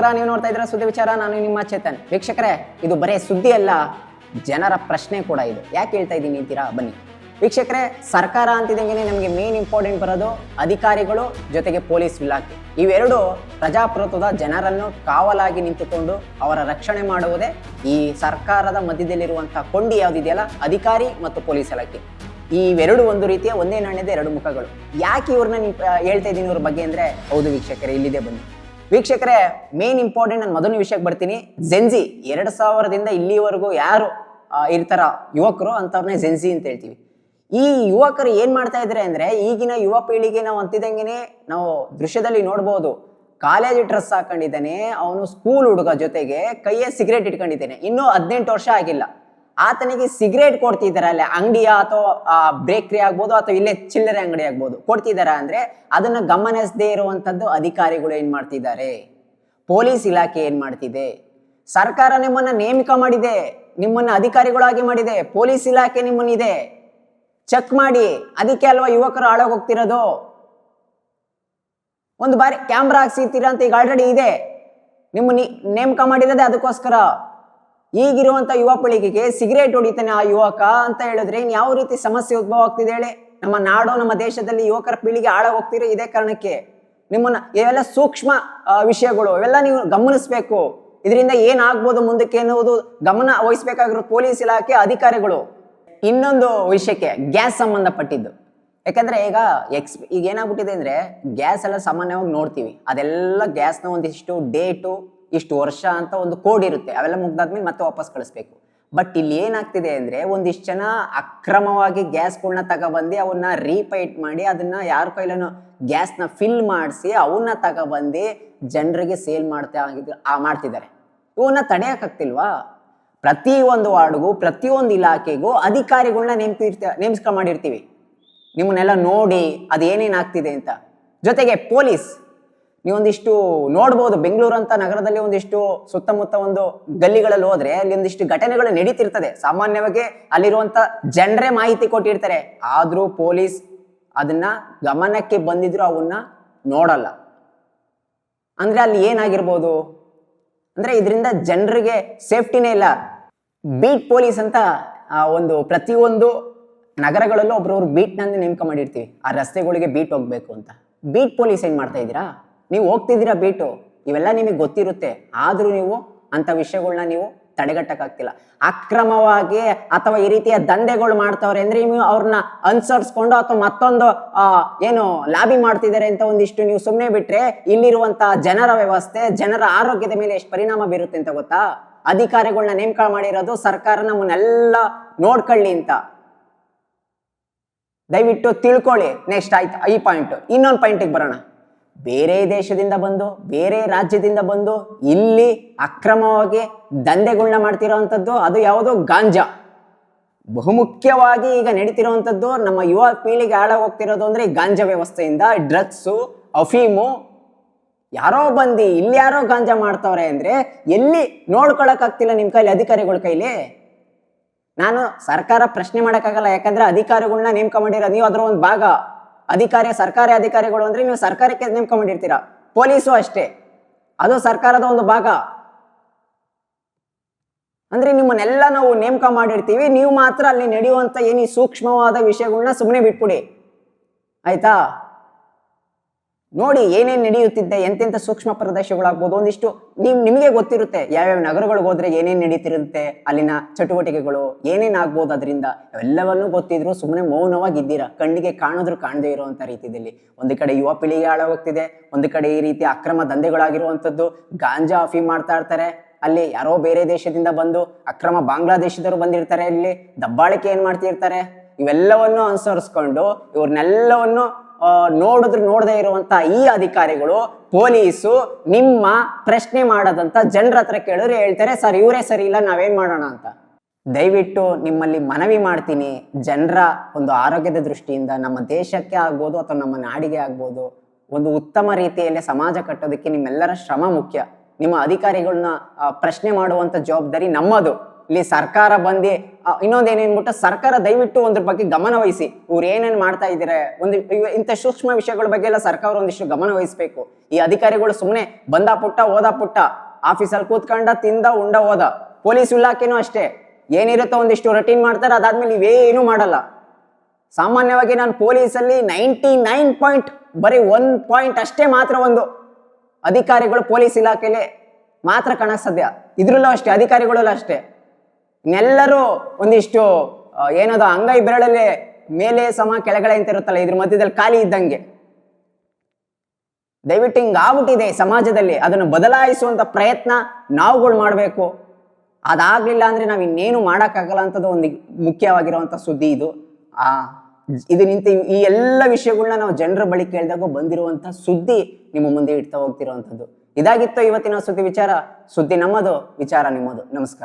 ನಮಸ್ಕಾರ ನೀವು ನೋಡ್ತಾ ಇದ್ದೀರಾ ಸುದ್ದಿ ವಿಚಾರ, ನಾನು ನಿಮ್ಮ ಚೇತನ್. ವೀಕ್ಷಕರೇ, ಇದು ಬರೇ ಸುದ್ದಿ ಅಲ್ಲ, ಜನರ ಪ್ರಶ್ನೆ ಕೂಡ ಇದು. ಯಾಕೆ ಹೇಳ್ತಾ ಇದ್ದೀನಿ ಅಂತೀರಾ? ಬನ್ನಿ. ವೀಕ್ಷಕರೇ, ಸರ್ಕಾರ ಅಂತಿದ್ದಂಗೆ ನಮಗೆ ಮೇನ್ ಇಂಪಾರ್ಟೆಂಟ್ ಬರೋದು ಅಧಿಕಾರಿಗಳು ಜೊತೆಗೆ ಪೊಲೀಸ್ ಇಲಾಖೆ. ಇವೆರಡು ಪ್ರಜಾಪ್ರಭುತ್ವದ ಜನರನ್ನು ಕಾವಲಾಗಿ ನಿಂತುಕೊಂಡು ಅವರ ರಕ್ಷಣೆ ಮಾಡುವುದೇ ಈ ಸರ್ಕಾರದ ಮಧ್ಯದಲ್ಲಿರುವಂತಹ ಕೊಂಡಿ ಯಾವುದಿದೆಯಲ್ಲ ಅಧಿಕಾರಿ ಮತ್ತು ಪೊಲೀಸ್ ಇಲಾಖೆ. ಇವೆರಡು ಒಂದು ರೀತಿಯ ಒಂದೇ ನಾಣ್ಯದ ಎರಡು ಮುಖಗಳು. ಯಾಕೆ ಇವ್ರನ್ನ ಹೇಳ್ತಾ ಇದ್ದೀನಿ ಇವ್ರ ಬಗ್ಗೆ ಅಂದ್ರೆ, ಹೌದು ವೀಕ್ಷಕರೇ, ಇಲ್ಲಿದೆ ಬನ್ನಿ. ವೀಕ್ಷಕರೇ ಮೇನ್ ಇಂಪಾರ್ಟೆಂಟ್ ನಾನು ಮೊದಲನೇ ವಿಷಯಕ್ಕೆ ಬರ್ತೀನಿ. ಜೆನ್ಜಿ ಎರಡು ಸಾವಿರದಿಂದ ಇಲ್ಲಿವರೆಗೂ ಯಾರು ಇರ್ತಾರ ಯುವಕರು ಅಂಥವ್ರನ್ನೇ ಜೆನ್ಜಿ ಅಂತ ಹೇಳ್ತೀವಿ. ಈ ಯುವಕರು ಏನ್ ಮಾಡ್ತಾ ಇದ್ದಾರೆ ಅಂದ್ರೆ, ಈಗಿನ ಯುವ ಪೀಳಿಗೆ ನಾವು ಅಂತಿದ್ದಂಗೆ ನಾವು ದೃಶ್ಯದಲ್ಲಿ ನೋಡ್ಬೋದು. ಕಾಲೇಜ್ ಡ್ರೆಸ್ ಹಾಕೊಂಡಿದ್ದಾನೆ, ಅವನು ಸ್ಕೂಲ್ ಹುಡುಗ ಜೊತೆಗೆ ಕೈಯ ಸಿಗರೇಟ್ ಇಟ್ಕೊಂಡಿದ್ದಾನೆ. ಇನ್ನೂ ಹದಿನೆಂಟು ವರ್ಷ ಆಗಿಲ್ಲ. ಆತನಿಗೆ ಸಿಗರೇಟ್ ಕೊಡ್ತಿದ್ದಾರೆ ಅಲ್ಲಿ ಅಂಗಡಿಯ ಅಥವಾ ಬೇಕ್ರಿ ಆಗ್ಬೋದು ಅಥವಾ ಇಲ್ಲೇ ಚಿಲ್ಲರೆ ಅಂಗಡಿ ಆಗ್ಬೋದು. ಕೊಡ್ತಿದಾರ ಅಂದ್ರೆ ಅದನ್ನ ಗಮನಿಸದೇ ಇರುವಂತದ್ದು ಅಧಿಕಾರಿಗಳು ಏನ್ ಮಾಡ್ತಿದ್ದಾರೆ? ಪೊಲೀಸ್ ಇಲಾಖೆ ಏನ್ ಮಾಡ್ತಿದೆ? ಸರ್ಕಾರ ನಿಮ್ಮನ್ನ ನೇಮಕ ಮಾಡಿದೆ, ನಿಮ್ಮನ್ನ ಅಧಿಕಾರಿಗಳಾಗಿ ಮಾಡಿದೆ, ಪೊಲೀಸ್ ಇಲಾಖೆ ನಿಮ್ಮನ್ನಿದೆ. ಚೆಕ್ ಮಾಡಿ, ಅದಕ್ಕೆ ಅಲ್ವಾ ಯುವಕರು ಹಾಳಾಗೋಗ್ತಿರೋದು? ಒಂದು ಬಾರಿ ಕ್ಯಾಮ್ರಾ ಹಾಕ್ಸಿರ್ತೀರಾ ಅಂತ ಈಗ ಆಲ್ರೆಡಿ ಇದೆ. ನಿಮ್ಮ ನೇಮಕ ಮಾಡಿರೋದೇ ಅದಕ್ಕೋಸ್ಕರ. ಈಗಿರುವಂತ ಯುವ ಪೀಳಿಗೆಗೆ ಸಿಗರೇಟ್ ಹೊಡಿತಾನೆ ಆ ಯುವಕ ಅಂತ ಹೇಳಿದ್ರೆ ಇನ್ ಯಾವ ರೀತಿ ಸಮಸ್ಯೆ ಉದ್ಭವ ಆಗ್ತಿದೆ ಹೇಳಿ? ನಮ್ಮ ನಾಡು, ನಮ್ಮ ದೇಶದಲ್ಲಿ ಯುವಕರ ಪೀಳಿಗೆ ಆಳ ಹೋಗ್ತಿರೋ ಇದೇ ಕಾರಣಕ್ಕೆ ನಿಮ್ಮನ್ನ ಇವೆಲ್ಲ ಸೂಕ್ಷ್ಮ ವಿಷಯಗಳು ಇವೆಲ್ಲ ನೀವು ಗಮನಿಸ್ಬೇಕು. ಇದರಿಂದ ಏನಾಗ್ಬೋದು ಮುಂದಕ್ಕೆ ಎನ್ನುವುದು ಗಮನ ವಹಿಸ್ಬೇಕಾಗಿರೋ ಪೊಲೀಸ್ ಇಲಾಖೆ, ಅಧಿಕಾರಿಗಳು. ಇನ್ನೊಂದು ವಿಷಯಕ್ಕೆ ಗ್ಯಾಸ್ ಸಂಬಂಧಪಟ್ಟಿದ್ದು. ಯಾಕಂದ್ರೆ ಈಗ ಎಕ್ಸ್, ಈಗ ಏನಾಗ್ಬಿಟ್ಟಿದೆ ಅಂದ್ರೆ ಗ್ಯಾಸ್ ಎಲ್ಲ ಸಾಮಾನ್ಯವಾಗಿ ನೋಡ್ತೀವಿ. ಅದೆಲ್ಲ ಗ್ಯಾಸ್ನ ಒಂದಿಷ್ಟು ಡೇಟು ಇಷ್ಟು ವರ್ಷ ಅಂತ ಒಂದು ಕೋಡ್ ಇರುತ್ತೆ, ಅವೆಲ್ಲ ಮುಗ್ದಾದ್ಮೇಲೆ ಮತ್ತೆ ವಾಪಸ್ ಕಳಿಸ್ಬೇಕು. ಬಟ್ ಇಲ್ಲಿ ಏನಾಗ್ತಿದೆ ಅಂದ್ರೆ ಒಂದಿಷ್ಟು ಜನ ಅಕ್ರಮವಾಗಿ ಗ್ಯಾಸ್ಗಳನ್ನ ತಗೊಬಂದು ಅವನ್ನ ರೀಪೈಟ್ ಮಾಡಿ ಅದನ್ನ ಯಾರ ಕೈಲೂ ಗ್ಯಾಸ್ನ ಫಿಲ್ ಮಾಡಿಸಿ ಅವನ್ನ ತಗೊಬಂದು ಜನರಿಗೆ ಸೇಲ್ ಮಾಡ್ತಾ ಆ ಮಾಡ್ತಿದ್ದಾರೆ. ಇವನ್ನ ತಡೆಯಕ್ಕಾಗ್ತಿಲ್ವಾ ಪ್ರತಿ ಒಂದು ವಾರ್ಡ್ಗೂ ಪ್ರತಿಯೊಂದು ಇಲಾಖೆಗೂ ಅಧಿಕಾರಿಗಳನ್ನ ನೇಮಿರ್ತ ನೇಮಿಸ್ಕೊಂಡ್ ಮಾಡಿರ್ತೀವಿ. ನಿಮ್ಮನ್ನೆಲ್ಲ ನೋಡಿ ಅದು ಏನೇನ್ ಆಗ್ತಿದೆ ಅಂತ. ಜೊತೆಗೆ ಪೊಲೀಸ್. ನೀವೊಂದಿಷ್ಟು ನೋಡ್ಬೋದು, ಬೆಂಗಳೂರು ಅಂತ ನಗರದಲ್ಲಿ ಒಂದಿಷ್ಟು ಸುತ್ತಮುತ್ತ ಒಂದು ಗಲ್ಲಿಗಳಲ್ಲಿ ಹೋದ್ರೆ ಅಲ್ಲಿ ಒಂದಿಷ್ಟು ಘಟನೆಗಳು ನಡೀತಿರ್ತದೆ. ಸಾಮಾನ್ಯವಾಗಿ ಅಲ್ಲಿರುವಂತ ಜನರೇ ಮಾಹಿತಿ ಕೊಟ್ಟಿರ್ತಾರೆ. ಆದ್ರೂ ಪೊಲೀಸ್ ಅದನ್ನ ಗಮನಕ್ಕೆ ಬಂದಿದ್ರು ಅವನ್ನ ನೋಡಲ್ಲ. ಅಂದ್ರೆ ಅಲ್ಲಿ ಏನಾಗಿರ್ಬೋದು? ಅಂದ್ರೆ ಇದರಿಂದ ಜನರಿಗೆ ಸೇಫ್ಟಿನೇ ಇಲ್ಲ. ಬೀಟ್ ಪೊಲೀಸ್ ಅಂತ ಒಂದು ಪ್ರತಿಯೊಂದು ನಗರಗಳಲ್ಲೂ ಒಬ್ರೊಬ್ರು ಬೀಟ್ನಂದು ನೇಮಕ ಮಾಡಿರ್ತೀವಿ. ಆ ರಸ್ತೆಗಳಿಗೆ ಬೀಟ್ ಹೋಗ್ಬೇಕು ಅಂತ. ಬೀಟ್ ಪೊಲೀಸ್ ಏನ್ ಮಾಡ್ತಾ ಇದ್ದೀರಾ? ನೀವು ಹೋಗ್ತಿದ್ದೀರಾ ಬೇಟು ಇವೆಲ್ಲ ನಿಮಗೆ ಗೊತ್ತಿರುತ್ತೆ. ಆದರೂ ನೀವು ಅಂತ ವಿಷಯಗಳನ್ನ ನೀವು ತಡೆಗಟ್ಟಕ್ಕಾಗ್ತಿಲ್ಲ. ಅಕ್ರಮವಾಗಿ ಅಥವಾ ಈ ರೀತಿಯ ದಂಧೆಗಳು ಮಾಡ್ತವ್ರೆ ಅಂದ್ರೆ ನೀವು ಅವ್ರನ್ನ ಅನುಸರಿಸ್ಕೊಂಡು ಅಥವಾ ಮತ್ತೊಂದು ಏನು ಲಾಬಿ ಮಾಡ್ತಿದ್ದಾರೆ ಅಂತ ಒಂದಿಷ್ಟು ನೀವು ಸುಮ್ಮನೆ ಬಿಟ್ರೆ ಇಲ್ಲಿರುವಂತ ಜನರ ವ್ಯವಸ್ಥೆ, ಜನರ ಆರೋಗ್ಯದ ಮೇಲೆ ಎಷ್ಟು ಪರಿಣಾಮ ಬೀರುತ್ತೆ ಅಂತ ಗೊತ್ತಾ? ಅಧಿಕಾರಿಗಳನ್ನ ನೇಮಕ ಮಾಡಿರೋದು ಸರ್ಕಾರ ನಮ್ಮನ್ನೆಲ್ಲ ನೋಡ್ಕೊಳ್ಳಿ ಅಂತ. ದಯವಿಟ್ಟು ತಿಳ್ಕೊಳ್ಳಿ. ನೆಕ್ಸ್ಟ್ ಆಯ್ತು, ಈ ಪಾಯಿಂಟ್ ಇನ್ನೊಂದು ಪಾಯಿಂಟಿಗೆ ಬರೋಣ. ಬೇರೆ ದೇಶದಿಂದ ಬಂದು, ಬೇರೆ ರಾಜ್ಯದಿಂದ ಬಂದು, ಇಲ್ಲಿ ಅಕ್ರಮವಾಗಿ ದಂಧೆಗಳನ್ನ ಮಾಡ್ತಿರೋವಂಥದ್ದು ಅದು ಯಾವುದೋ ಗಾಂಜಾ. ಬಹುಮುಖ್ಯವಾಗಿ ಈಗ ನಡೀತಿರುವಂಥದ್ದು ನಮ್ಮ ಯುವ ಪೀಳಿಗೆ ಹಾಳಾಗೋಗ್ತಿರೋದು ಅಂದ್ರೆ ಗಾಂಜಾ ವ್ಯವಸ್ಥೆಯಿಂದ. ಡ್ರಗ್ಸು, ಅಫೀಮು, ಯಾರೋ ಬಂದು ಇಲ್ಲಿ ಯಾರೋ ಗಾಂಜಾ ಮಾಡ್ತವ್ರೆ ಅಂದರೆ ಎಲ್ಲಿ ನೋಡ್ಕೊಳಕ್ಕಾಗ್ತಿಲ್ಲ ನಿಮ್ಮ ನಿಮ್ ಕೈಲಿ ಅಧಿಕಾರಿಗಳ ಕೈಲಿ? ನಾನು ಸರ್ಕಾರ ಪ್ರಶ್ನೆ ಮಾಡೋಕ್ಕಾಗಲ್ಲ, ಯಾಕಂದರೆ ಅಧಿಕಾರಿಗಳನ್ನ ನೇಮಕ ಮಾಡಿರೋ ನೀವು ಅದರ ಒಂದು ಭಾಗ. ಅಧಿಕಾರಿ, ಸರ್ಕಾರಿ ಅಧಿಕಾರಿಗಳು ಅಂದ್ರೆ ನೀವು ಸರ್ಕಾರಕ್ಕೆ ನೇಮಕ ಮಾಡಿರ್ತೀರಾ ಪೊಲೀಸು ಅಷ್ಟೇ. ಅದು ಸರ್ಕಾರದ ಒಂದು ಭಾಗ. ಅಂದ್ರೆ ನಿಮ್ಮನ್ನೆಲ್ಲ ನಾವು ನೇಮಕ ಮಾಡಿರ್ತೀವಿ. ನೀವು ಮಾತ್ರ ಅಲ್ಲಿ ನಡೆಯುವಂತ ಏನು ಸೂಕ್ಷ್ಮವಾದ ವಿಷಯಗಳನ್ನ ಸುಮ್ಮನೆ ಬಿಟ್ಬಿಡಿ. ಆಯ್ತಾ? ನೋಡಿ ಏನೇನು ನಡೆಯುತ್ತಿದ್ದೆ ಎಂತೆಂಥ ಸೂಕ್ಷ್ಮ ಪ್ರದೇಶಗಳಾಗ್ಬೋದು, ಒಂದಿಷ್ಟು ನಿಮ್, ನಿಮಗೆ ಗೊತ್ತಿರುತ್ತೆ ಯಾವ್ಯಾವ ನಗರಗಳಿಗೆ ಹೋದ್ರೆ ಏನೇನು ನಡೀತಿರುತ್ತೆ, ಅಲ್ಲಿನ ಚಟುವಟಿಕೆಗಳು ಏನೇನು ಆಗ್ಬೋದು ಅದರಿಂದ. ಎಲ್ಲವನ್ನೂ ಗೊತ್ತಿದ್ರು ಸುಮ್ಮನೆ ಮೌನವಾಗಿ ಇದ್ದೀರಾ ಕಣ್ಣಿಗೆ ಕಾಣಿದ್ರು ಕಾಣದೇ ಇರುವಂತ ರೀತಿಯಲ್ಲಿ. ಒಂದು ಕಡೆ ಯುವ ಪೀಳಿಗೆ ಹಾಳಾಗೋಗ್ತಿದೆ, ಒಂದು ಕಡೆ ಈ ರೀತಿ ಅಕ್ರಮ ದಂಧೆಗಳಾಗಿರುವಂಥದ್ದು ಗಾಂಜಾ ಅಫಿ ಮಾಡ್ತಾ ಇರ್ತಾರೆ. ಅಲ್ಲಿ ಯಾರೋ ಬೇರೆ ದೇಶದಿಂದ ಬಂದು ಅಕ್ರಮ ಬಾಂಗ್ಲಾದೇಶದವರು ಬಂದಿರ್ತಾರೆ ಇಲ್ಲಿ ದಬ್ಬಾಳಿಕೆ ಏನು ಮಾಡ್ತಿರ್ತಾರೆ? ಇವೆಲ್ಲವನ್ನು ಅನುಸರಿಸ್ಕೊಂಡು ಇವ್ರನ್ನೆಲ್ಲವನ್ನು ನೋಡಿದ್ರು ನೋಡದೇ ಇರುವಂತ ಈ ಅಧಿಕಾರಿಗಳು, ಪೊಲೀಸು, ನಿಮ್ಮ ಪ್ರಶ್ನೆ ಮಾಡದಂತ ಜನರ ಹತ್ರ ಕೇಳಿದ್ರೆ ಹೇಳ್ತಾರೆ, ಸರ್, ಇವರೇ ಸರಿ ಇಲ್ಲ, ನಾವೇನ್ ಮಾಡೋಣ ಅಂತ. ದಯವಿಟ್ಟು ನಿಮ್ಮಲ್ಲಿ ಮನವಿ ಮಾಡ್ತೀನಿ, ಜನರ ಒಂದು ಆರೋಗ್ಯದ ದೃಷ್ಟಿಯಿಂದ ನಮ್ಮ ದೇಶಕ್ಕೆ ಆಗ್ಬೋದು ಅಥವಾ ನಮ್ಮ ನಾಡಿಗೆ ಆಗ್ಬೋದು, ಒಂದು ಉತ್ತಮ ರೀತಿಯಲ್ಲಿ ಸಮಾಜ ಕಟ್ಟೋದಕ್ಕೆ ನಿಮ್ಮೆಲ್ಲರ ಶ್ರಮ ಮುಖ್ಯ. ನಿಮ್ಮ ಅಧಿಕಾರಿಗಳನ್ನ ಪ್ರಶ್ನೆ ಮಾಡುವಂತ ಜವಾಬ್ದಾರಿ ನಮ್ಮದು. ಇಲ್ಲಿ ಸರ್ಕಾರ ಬಂದು ಇನ್ನೊಂದೇನೇನ್ಬಿಟ್ಟು ಸರ್ಕಾರ ದಯವಿಟ್ಟು ಒಂದ್ರ ಬಗ್ಗೆ ಗಮನ ವಹಿಸಿ. ಇವ್ರು ಏನೇನು ಮಾಡ್ತಾ ಇದ್ದಾರೆ? ಒಂದು ಇಂಥ ಸೂಕ್ಷ್ಮ ವಿಷಯಗಳ ಬಗ್ಗೆ ಎಲ್ಲ ಸರ್ಕಾರ ಒಂದಿಷ್ಟು ಗಮನ ವಹಿಸ್ಬೇಕು. ಈ ಅಧಿಕಾರಿಗಳು ಸುಮ್ಮನೆ ಬಂದ ಪುಟ್ಟ, ಹೋದ ಪುಟ್ಟ ಆಫೀಸಲ್ಲಿ ಕೂತ್ಕೊಂಡ, ತಿಂದ, ಉಂಡ, ಹೋದ. ಪೊಲೀಸ್ ಇಲಾಖೆನೂ ಅಷ್ಟೇ. ಏನಿರುತ್ತೋ ಒಂದಿಷ್ಟು ರೊಟೀನ್ ಮಾಡ್ತಾರೆ, ಅದಾದ್ಮೇಲೆ ನೀವೇನು ಮಾಡಲ್ಲ. ಸಾಮಾನ್ಯವಾಗಿ ನಾನು ಪೊಲೀಸಲ್ಲಿ ನೈಂಟಿ ನೈನ್ ಪಾಯಿಂಟ್, ಬರೀ ಒನ್ ಪಾಯಿಂಟ್ ಅಷ್ಟೇ ಮಾತ್ರ ಒಂದು ಅಧಿಕಾರಿಗಳು ಪೊಲೀಸ್ ಇಲಾಖೆಯಲ್ಲಿ ಮಾತ್ರ ಕಾಣಕ್ ಸಾಧ್ಯ. ಇದ್ರಲ್ಲೂ ಅಷ್ಟೇ, ಅಧಿಕಾರಿಗಳಲ್ಲೂ ಅಷ್ಟೇ. ಇನ್ನೆಲ್ಲರೂ ಒಂದಿಷ್ಟು ಏನದು ಅಂಗೈ ಬೆರಳಲ್ಲಿ ಮೇಲೆ ಸಮ ಕೆಳಗಡೆ ಅಂತ ಇರುತ್ತಲ್ಲ, ಇದ್ರ ಮಧ್ಯದಲ್ಲಿ ಖಾಲಿ ಇದ್ದಂಗೆ. ದಯವಿಟ್ಟು ಹಿಂಗ್ ಆಗ್ಬಿಟ್ಟಿದೆ ಸಮಾಜದಲ್ಲಿ. ಅದನ್ನು ಬದಲಾಯಿಸುವಂತ ಪ್ರಯತ್ನ ನಾವುಗಳು ಮಾಡಬೇಕು. ಅದಾಗ್ಲಿಲ್ಲ ಅಂದ್ರೆ ನಾವು ಇನ್ನೇನು ಮಾಡೋಕ್ಕಾಗಲ್ಲ ಅಂತದ್ದು ಒಂದು ಮುಖ್ಯವಾಗಿರುವಂತ ಸುದ್ದಿ ಇದು. ಆ, ಇದು ನಿಂತ ಈ ಎಲ್ಲ ವಿಷಯಗಳನ್ನ ನಾವು ಜನರ ಬಳಿ ಕೇಳಿದಾಗ ಬಂದಿರುವಂತ ಸುದ್ದಿ ನಿಮ್ಮ ಮುಂದೆ ಇಡ್ತಾ ಹೋಗ್ತಿರುವಂಥದ್ದು ಇದಾಗಿತ್ತು ಇವತ್ತಿನ ಸುದ್ದಿ ವಿಚಾರ. ಸುದ್ದಿ ನಮ್ಮದು, ವಿಚಾರ ನಿಮ್ಮದು. ನಮಸ್ಕಾರ.